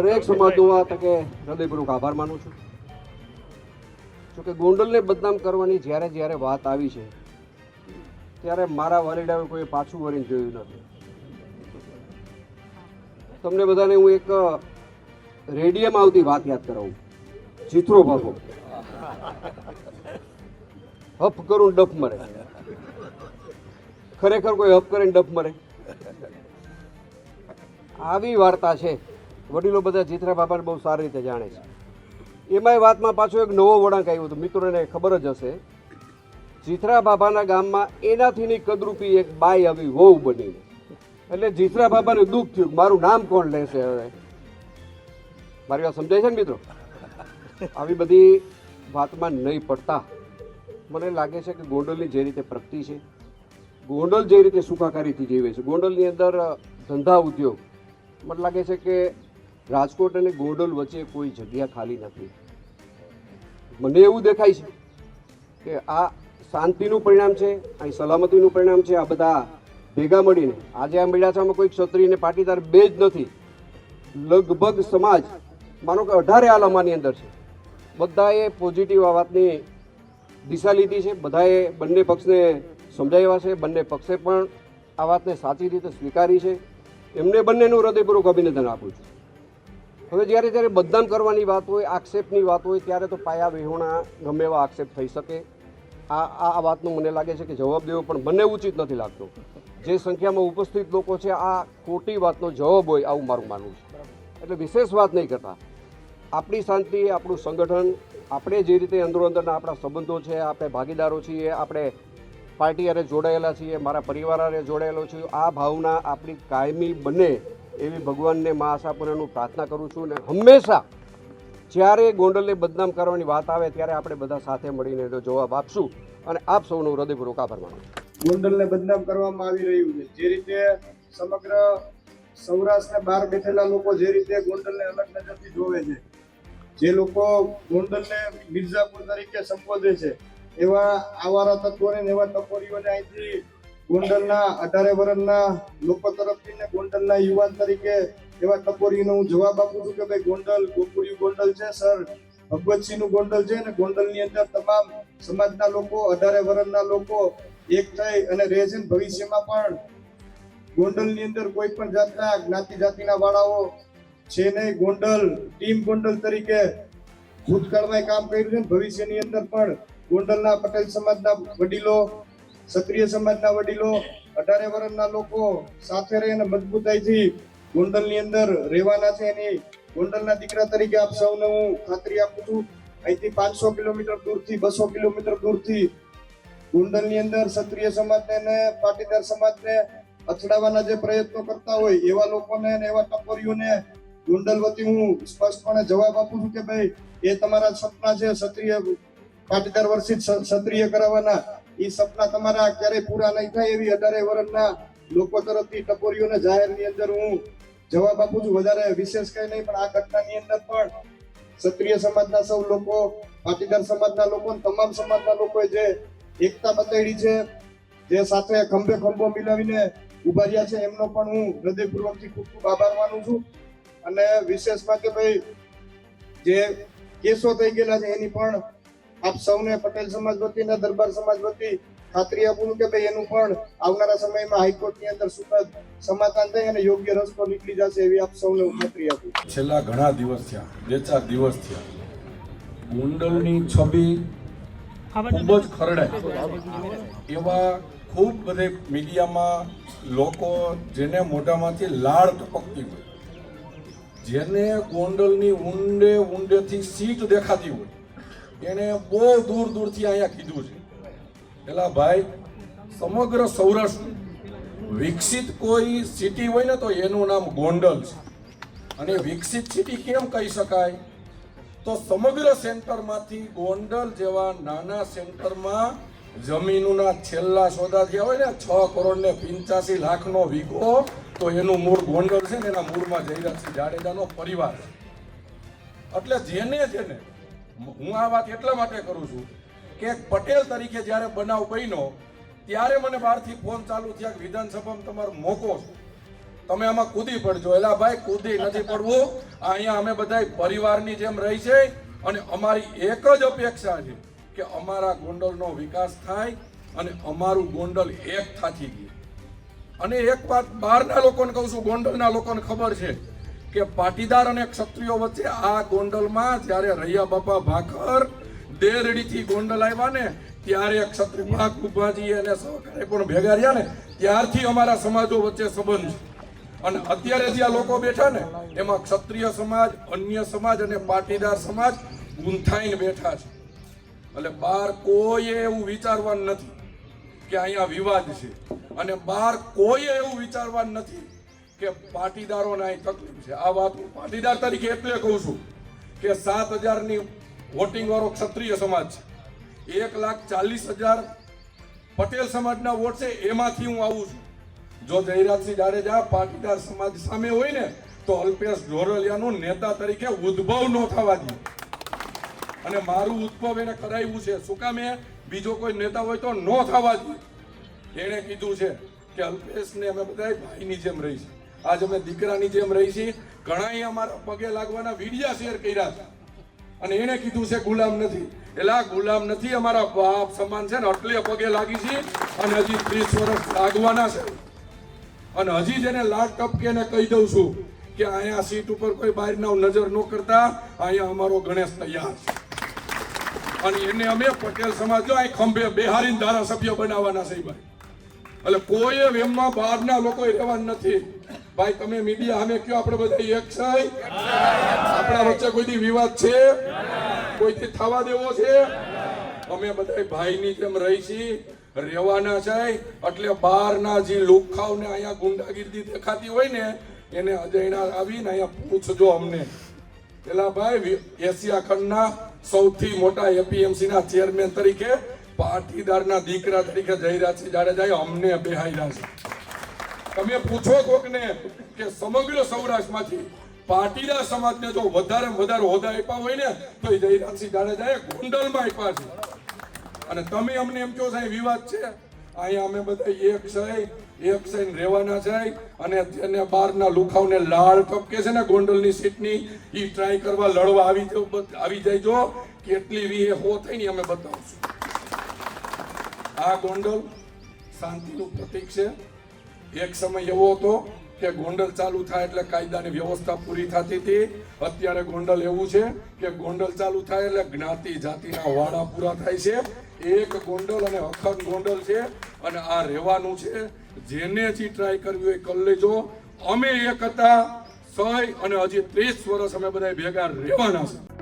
દરેક સમાજનો તકે હૃદયપૂર્વક આભાર માનું છું. જોકે ગોંડલને બદનામ કરવાની જ્યારે જ્યારે વાત આવી છે, ત્યારે મારા વાલીડાએ કોઈ પાછું વળીને જોયું નથી. તમને બધાને હું એક રેડિયમ આવતી વાત યાદ કરાવું. ચિત્રો ભાગો હફ કરું ડફ મરે. ખરેખર કોઈ હફ કરીને ડફ મરે. આવી વાર્તા છે. વડીલો બધા જીતરા બાબાને બહુ સારી રીતે જાણે છે. એમાંય વાતમાં પાછો એક નવો વળાંક આવ્યો હતો. મિત્રોને ખબર જ હશે. જીથરા બાબાના ગામમાં એનાથીની કદરૂપી એક બાઈ આવી વહુ બની એટલે જીથરા બાબાને દુઃખ થયું મારું નામ કોણ લેશે હવે? મારી વાત સમજાય છે ને મિત્રો? આવી બધી વાતમાં નહીં પડતા. મને લાગે છે કે ગોંડલની જે રીતે પ્રગતિ છે, ગોંડલ જે રીતે સુખાકારીથી જીવે છે, ગોંડલની અંદર ધંધા ઉદ્યોગ, મને લાગે છે કે રાજકોટ અને ગોંડલ વચ્ચે કોઈ જગ્યા ખાલી નથી. મને એવું દેખાય છે કે આ શાંતિનું પરિણામ છે, અહીં સલામતીનું પરિણામ છે, આ બધા ભેગા મળીને. આજે આ મેળાછામાં કોઈ ક્ષત્રિય પાટીદાર બે જ નથી. લગભગ સમાજ, માનો કે અઢારે આલામાની અંદર છે. બધાએ પોઝિટિવ આ વાતની દિશા લીધી છે, બધાએ બંને પક્ષને સમજાવ્યા છે, બંને પક્ષે પણ આ વાતને સાચી રીતે સ્વીકારી છે. એમને બંનેનું હૃદયપૂર્વક અભિનંદન આપું છું. હવે જ્યારે જ્યારે બદનામ કરવાની વાત હોય, આક્ષેપની વાત હોય, ત્યારે તો પાયા વિહોણા ગમે એવા આક્ષેપ થઈ શકે. આ આ વાતનું મને લાગે છે કે જવાબ દેવો પણ મને ઉચિત નથી લાગતો. જે સંખ્યામાં ઉપસ્થિત લોકો છે, આ ખોટી વાતનો જવાબ હોય આવું મારું માનવું છે. એટલે વિશેષ વાત નહીં કરતા. આપણી શાંતિ આપણું સંગઠન, આપણે જે રીતે અંદરો અંદરના આપણા સંબંધો છે, આપણે ભાગીદારો છીએ, આપણે પાર્ટી હારે જોડાયેલા છીએ, મારા પરિવાર જોડાયેલો છું, આ ભાવના આપણી કાયમી બને એવી ભગવાનને મા આશાપુરાનું પ્રાર્થના કરું છું અને હંમેશા જ્યારે ગોંડલને બદનામ કરવાની વાત આવે ત્યારે આપણે બધા સાથે મળીને એનો જવાબ આપશું અને આપ સૌનો હૃદયપૂર્વક આભાર માનું. ગોંડલને બદનામ કરવામાં આવી રહ્યું છે. જે રીતે સમગ્ર સૌરાષ્ટ્રને બહાર બેઠેલા લોકો જે રીતે ગોંડલને અલગ નજરથી જોવે છે, જે લોકો ગોંડલને મિર્ઝાપુર તરીકે સંબોધે છે, એવા આવારા તત્વોને એવા ટપોરીઓને અહીંથી ગોંડલના અઢારે વર્ષના લોકો તરફથી ને ગોંડલના યુવાન તરીકે એવા ટપોરીનો હું જવાબ આપું છું કે ભાઈ ગોંડલ, ગોકુળિયું ગોંડલ છે, સર. ભગવતસિંહનું ગોંડલ છે ને ગોંડલની અંદર તમામ સમાજના લોકો, અઢારે વર્ષના લોકો એક થઈ અને રહે છે ભવિષ્યમાં પણ. ગોંડલની અંદર કોઈ પણ જાતના જ્ઞાતિ જાતિના વાળાઓ છે નહીં. ગોંડલ, ટીમ ગોંડલ તરીકે ભૂતકાળમાં કામ કર્યું છે ભવિષ્યની અંદર પણ. ગોંડલના પટેલ સમાજના વડીલો ક્ષત્રિય સમાજના વડીલો, અઢારે વર્ષના લોકો સાથે રહીને મજબૂતાઈથી ગોંડલની અંદર રહેવાના છે એની ગોંડલના દીકરા તરીકે આપ સૌને હું ખાતરી આપું છું. અહીંથી પાંચસો કિલોમીટર દૂરથી, બસો કિલોમીટર દૂરથી ગોંડલની અંદર ક્ષત્રિય સમાજને પાટીદાર સમાજને અથડાવવાના જે પ્રયત્નો કરતા હોય એવા લોકોને એવા ટપોરીઓને ગોંડલ વતી હું સ્પષ્ટપણે જવાબ આપું છું કે ભાઈ, એ તમારા સપના છે ક્ષત્રિય પાટીદાર વર્ષિત ક્ષ- ક્ષત્રિય કરાવવાના. એ સપના તમારા ક્યારેય પૂરા નહીં થાય એવી અઢારે વર્ષના લોકો તરફથી ટપોરીઓને જાહેરની અંદર હું જવાબ આપું છું. વધારે વિશેષ કઈ નહીં, પણ આ ઘટનાની અંદર પણ ક્ષત્રિય સમાજના સૌ લોકો, પાટીદાર સમાજના લોકો તમામ સમાજના લોકોએ જે એકતા બતાવી છે, જે સાથે ખંભે ખંભો મિલાવીને ઊભા રહ્યા છે, એમનો પણ હું હૃદયપૂર્વકથી ખૂબ ખૂબ આભાર માનું છું. અને વિશેષમાં કે ભાઈ જે કેસો થઈ ગયેલા છે, એની પણ આપ સૌને પટેલ સમાજ વતી અને દરબાર સમાજ વતી ખાતરી આપું કે ભાઈ એનું પણ આવનારા સમયમાં હાઈકોર્ટની અંદર સુખદ સમાધાન થઈ અને યોગ્ય રસ્તો નીકળી જશે એવી આપ સૌને ખાતરી આપું છેલ્લા ઘણા દિવસ થયા બે ચાર દિવસ થયા. મુંડલની છબી ખૂબ જ ખરડાય એવા ખૂબ બધે મીડિયામાં લોકો જેને મોઢામાંથી લાળ ટપકતી હોય જેને ગોંડલની ઊંડે ઊંડેથી સીટ દેખાતી હોય એને બહુ દૂર દૂરથી અહીંયા કીધું છે. પેલા ભાઈ, સમગ્ર સૌરાષ્ટ્ર વિકસિત કોઈ સિટી હોય ને તો એનું નામ ગોંડલ છે. અને વિકસિત સિટી કેમ કહી શકાય? તો સમગ્ર સેન્ટરમાંથી ગોંડલ જેવા નાના સેન્ટરમાં જમીનોના છેલ્લા સોદા થયા હોય ને, છ કરોડ ને પિંચાસી લાખનો વીઘો, તો એનું મૂળ ગોંડલ છે ને એના મૂળમાં જયરાજસિંહ જાડેજાનો પરિવાર છે. એટલે જેને જેને હું આ વાત એટલા માટે કરું છું કે પટેલ તરીકે જ્યારે બનાવ બન્યો, ત્યારે મને બહારથી ફોન ચાલુ થયા કે વિધાનસભામાં તમારો મોકો તમે આમાં કૂદી પડજો. એલા ભાઈ, કૂદી નથી પડવું. અહીંયા અમે બધા પરિવારની જેમ રહી છે અને અમારી એક જ અપેક્ષા છે કે અમારા ગોંડલનો વિકાસ થાય અને અમારું ગોંડલ એક થાથી ગયું. અને એક વાત બહારના લોકોને કહું છું, ગોંડલના લોકોને ખબર છે. કે પાટીદાર અને ક્ષત્રિયો વચ્ચે આ ગોંડલમાં જ્યારે રૈયા બાપા ભાખર દેરડીથી ગોંડલ આવ્યા ને, ત્યારે ક્ષત્રિય મા કુભાજી અને સહકારે પણ ભેગા રહ્યા ને, ત્યારથી અમારા સમાજો વચ્ચે સંબંધ અને અત્યારે જે આ લોકો બેઠા ને, એમાં ક્ષત્રિય સમાજ, અન્ય સમાજ અને પાટીદાર સમાજ ગૂંથાઈને બેઠા છે. એટલે બહાર કોઈએ એવું વિચારવાનું નથી કે અહીંયા વિવાદ છે. અને બહાર કોઈએ એવું વિચારવાનું નથી કે પાટીદારોને અહીં તકલીફ છે. આ વાત હું પાટીદાર તરીકે એટલે કહું છું કે સાત હજારની વોટિંગ વાળો ક્ષત્રિય સમાજ છે. એક લાખ ચાલીસ હજાર પટેલ સમાજના વોટ છે, એમાંથી હું આવું છું. જો જયરાજસિંહ જાડેજા પાટીદાર સમાજ સામે હોય ને, તો અલ્પેશ ઢોરલિયાનું નેતા તરીકે ઉદ્ભવ ન થવા દે. અને મારું ઉદ્ભવ એને કરાવ્યું છે. શું કામ એ? બીજો કોઈ નેતા હોય તો ન થવા દે. એણે કીધું છે કે અલ્પેશને અમે બધા ભાઈની જેમ રહી છે આજ અમે દીકરાની જેમ રહી છીએ. ઘણા અમારા પગે લાગવાના વિડિયા શેર કર્યા છે. અને એણે કીધું છે, ગુલામ નથી. એટલે આ ગુલામ નથી, અમારા બાપ સમાન છે ને, એટલે પગે લાગી છે અને હજી ત્રીસ વર્ષ લાગવાના છે. અને હજી જેને લાટ ટપકે કહી દઉં છું કે અહીંયા સીટ ઉપર કોઈ બહારના નજર ન કરતા, અહીંયા અમારો ગણેશ તૈયાર છે. અને એને અમે પટેલ સમાજ, જો અહીં ખંભે બિહારી ધારાસભ્ય બનાવવાના છે ભાઈ. એટલે કોઈ એમમાં બહારના લોકો રહેવાનું નથી. ભાઈ, તમે મીડિયા અમે કયો આપણે બધા એક છે આપણા વચ્ચે કોઈ વિવાદ છે? કોઈથી થવા દેવો છે? અમે બધા ભાઈની જેમ રહી છીએ રહેવાના છે એટલે બહારના જે લુખાવને અહીંયા ગુંડાગીરી દેખાતી હોય ને, એને અજયના આવીને અહીંયા પૂછજો અમને. પેલા ભાઈ એશિયા ખંડના સૌથી મોટા એપીએમસી ના ચેરમેન તરીકે પાટીદારના દીકરા તરીકે જયરાજસિંહ જાડેજાએ અમને બેહાર્યા છે. તમે પૂછો કોકને કે સમગ્ર સૌરાષ્ટ્રમાંથી પાટીદાર સમાજને જો વધારે વધારે હોદ્દા આપ્યા હોય ને, તો એ જયરાજસિંહ જાડેજાએ ગોંડલમાં આપ્યા છે. અને તમે અમને એમ કહો સાહેબ વિવાદ છે? અહીંયા અમે બધા એક છે એક છે રહેવાના છે. અને જેને બહારના લુખાવને લાળ ટપકે છે ને ગોંડલની સીટની એ ટ્રાય કરવા લડવા આવી આવી જાય જો. કેટલી વીએ હો થઈ ને અમે બતાવશું. આ ગોંડલ શાંતિનું પ્રતીક છે. એક સમય એવો હતો કે ગોંડલ ચાલુ થાય એટલે કાયદાની વ્યવસ્થા પૂરી થતી હતી. અત્યારે ગોંડલ એવું છે કે ગોંડલ ચાલુ થાય એટલે જ્ઞાતિ જાતિના વાડા પૂરા થાય છે. એક ગોંડલ અને અખંડ ગોંડલ છે અને આ રહેવાનું છે. જેને જે ટ્રાય કરવી હોય કરી લેજો. અમે એક હતા, સય અને હજી ત્રીસ વર્ષ અમે બધા ભેગા રહેવાના છે